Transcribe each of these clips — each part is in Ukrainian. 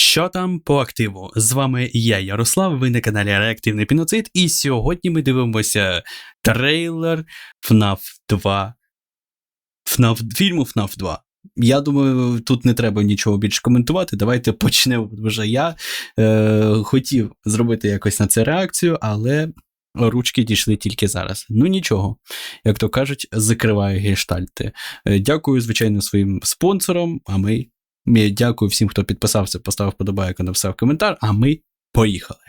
Що там по активу? З вами я, Ярослав, ви на каналі Реактивний Піноцид, і сьогодні ми дивимося трейлер FNAF 2. FNAF, фільму FNAF 2. Я думаю, тут не треба нічого більше коментувати. Давайте почнемо. Вже я е, хотів зробити якось на це реакцію, але ручки дійшли тільки зараз. Ну нічого, як то кажуть, закриваю гештальти. Е, дякую, звичайно, своїм спонсорам, а ми Дякую всім, хто підписався, поставив подобайку, написав коментар, а ми поїхали.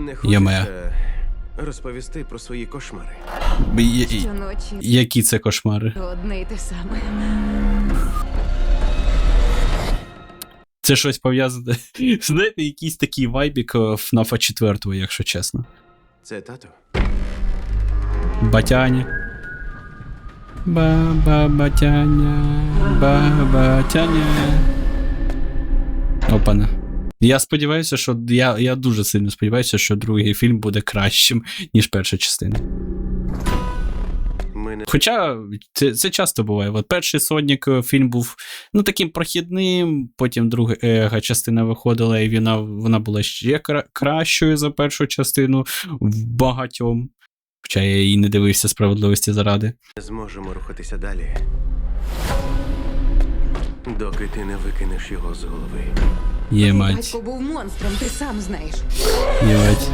Не Я хочеш моя. е, розповісти про свої кошмари? Я- Щоночі Які це кошмари? одне й те саме. Це щось пов'язане. Знаєте, якийсь такий вайбік е, FNAF 4, якщо чесно. Це тато? Батяня. Ба-ба-батяня. Ба-батяня. Опана. Я сподіваюся, що я, я дуже сильно сподіваюся, що другий фільм буде кращим, ніж перша частина. Хоча це, це часто буває. От перший Сонік е, фільм був ну, таким прохідним, потім друга е, частина виходила, і вона, вона була ще кра- кращою за першу частину в багатьом. Хоча я її не дивився справедливості заради. зможемо рухатися далі. Доки ти не викинеш його з голови. Є мать, батько був монстром, ти сам знаєш. є мать.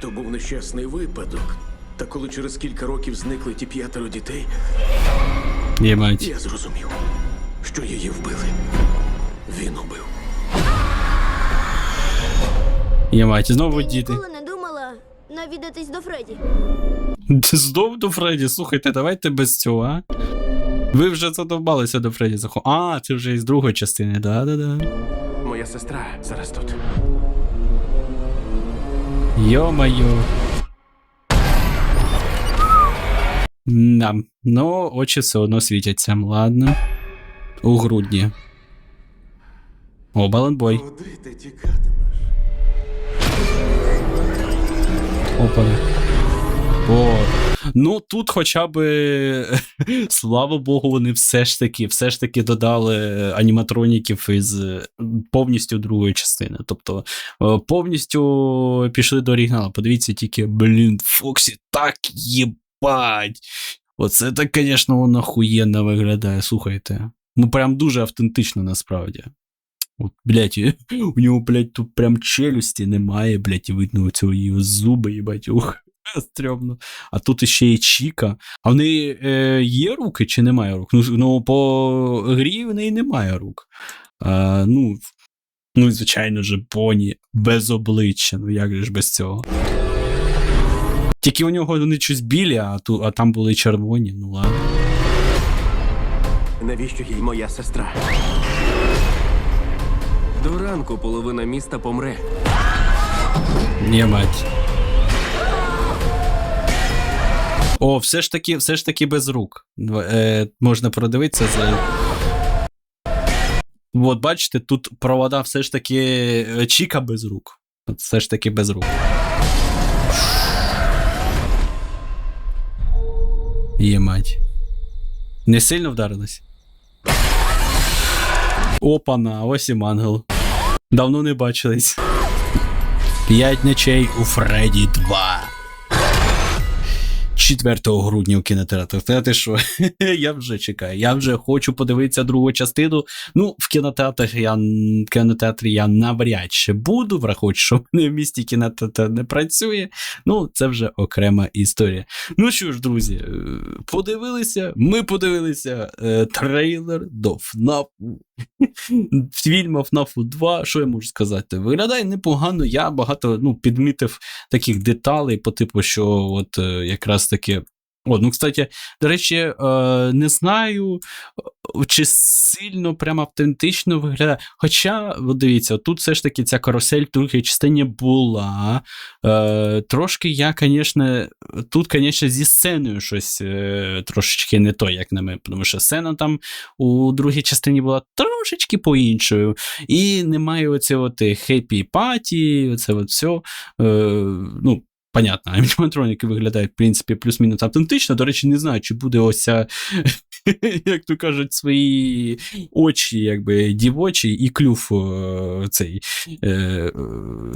То був нещасний випадок. Та коли через кілька років зникли ті п'ятеро дітей, Є мать. я зрозумів, що її вбили. Він убив. Є мать. Знову Ти діти. Навідатись до Фредді? Знов до Фредді, слухайте, давайте без цього, а? Ви вже задовбалися до Фредді заходити. А, це вже із другої частини, да-да-да. Моя сестра зараз тут. Йо-майо. Да. Ну, очі все одно світяться. Ладно. У грудні. О, баланбой. Куди ти тікатимеш? Опа. О. Ну, тут хоча б, слава Богу, вони все ж таки, все ж таки додали аніматроніків із е, повністю другої частини. Тобто е, повністю пішли до оригіналу. Подивіться тільки, блін, Фоксі так їбать. Оце так, звісно, воно охуєнно виглядає. Слухайте. Ну, прям дуже автентично насправді. От, блядь, у нього, блядь, тут прям челюсті немає, блядь, і видно цього її зуби, їбать, ух, стрьомно. А тут іще і Чіка. А в неї е, є руки чи немає рук? Ну, ну по грі в неї немає рук. А, ну, ну, звичайно ж, поні без обличчя. Ну як же ж без цього? Тільки у нього вони щось білі, а, ту, а там були червоні, ну ладно. Навіщо їй моя сестра? До ранку половина міста помре. Ні, мать. О, все ж таки, все ж таки без рук. Е, можна продивитися за. От, бачите, тут провода все ж таки е, Чіка без рук. От все ж таки без рук. Є мать. Не сильно вдарилась? Опана, ось і мангел. Давно не бачились. П'ять ночей у Фредді 2. 4 грудня в кінотеатрах. Та що? я вже чекаю. Я вже хочу подивитися другу частину. Ну, в кінотеатрах я в кінотеатрі я навряд чи буду, враховуючи, що в мене в місті кінотеатр не працює. Ну, це вже окрема історія. Ну що ж, друзі, е, подивилися, ми подивилися е, трейлер до FNAF фільму FNAF 2, що я можу сказати? Виглядає непогано. Я багато ну, підмітив таких деталей, по типу, що от е, якраз таки. О, ну, кстати, до речі, е, не знаю, е, чи сильно прям автентично виглядає. Хоча, дивіться, тут все ж таки ця карусель в другій частині була. Е, трошки я, звісно, тут, звісно, зі сценою щось трошечки не то, як на мене, тому що сцена там у другій частині була трошечки по-іншою. І немає оце от хеппі паті, оце от все. Ну, понятно, аніматроніки виглядають, в принципі, плюс-мінус автентично. До речі, не знаю, чи буде ось ця, як то кажуть, свої очі, якби дівочі, і клюв е, цей е, е,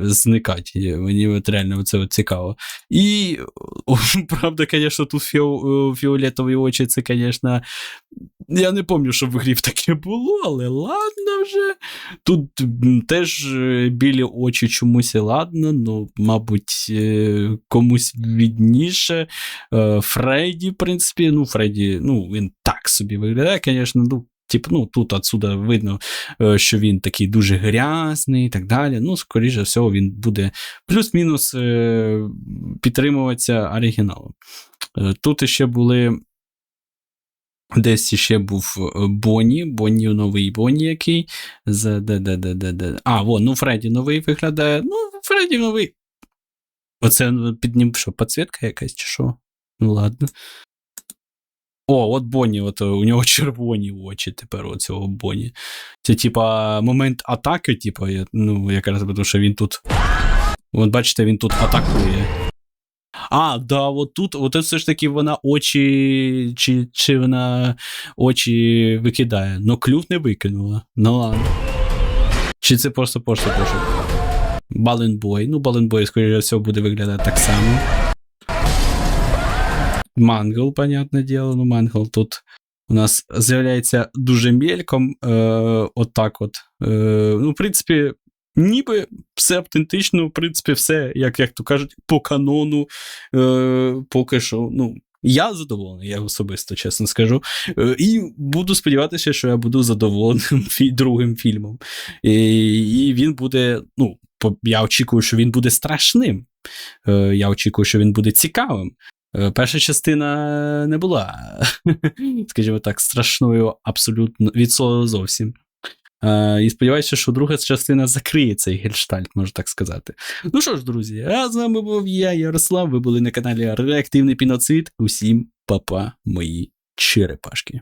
зникати. Мені от реально це от цікаво. І правда, звісно, тут фіо, фіолетові очі, це, звісно, я не пам'ятаю, щоб в грі таке було, але ладно вже. Тут теж е, білі очі чомусь і ладно, ну, мабуть, е, комусь відніше. Е, Фредді, в принципі, ну, Фредді, ну, він так собі виглядає, звісно, ну. Типу, ну, тут отсюда видно, що він такий дуже грязний і так далі. Ну, скоріше всього, він буде плюс-мінус підтримуватися оригіналом. Тут ще були. Десь ще був е, Бонні, Бонні новий Бонні який. З, де, де, де, де, де. А, вон, ну Фредді новий виглядає. Ну, Фредді новий. Оце ну, під ним що, підсвітка якась чи що? Ну ладно. О, от Бонні, от е, у нього червоні очі тепер у цього Бонні. Це, типа, момент атаки, типа, ну, якраз тому, що він тут. От бачите, він тут атакує. А, да, от тут, от все ж таки вона очі, чи, чи вона очі викидає. Ну, клюв не викинула. Ну ладно. Чи це просто просто пошук? Баленбой. Ну, Баленбой, скоріше всього, буде виглядати так само. Мангл, понятне діло, ну Мангл тут у нас з'являється дуже мельком. Е, от так от. Е, ну, в принципі, ніби все автентично, в принципі, все, як, як то кажуть, по канону. Е, поки що, ну. Я задоволений, я особисто чесно скажу. Е, І буду сподіватися, що я буду задоволеним другим фільмом. І, і він буде, ну, по- я очікую, що він буде страшним. Е, Я очікую, що він буде цікавим. Е, Перша частина не була, скажімо так, страшною абсолютно від слова зовсім. Е, І сподіваюся, що друга частина закриє цей гельштальт, можна так сказати. Ну що ж, друзі, а з вами був я, Ярослав. Ви були на каналі Реактивний Піноцид. Усім па-па, мої черепашки.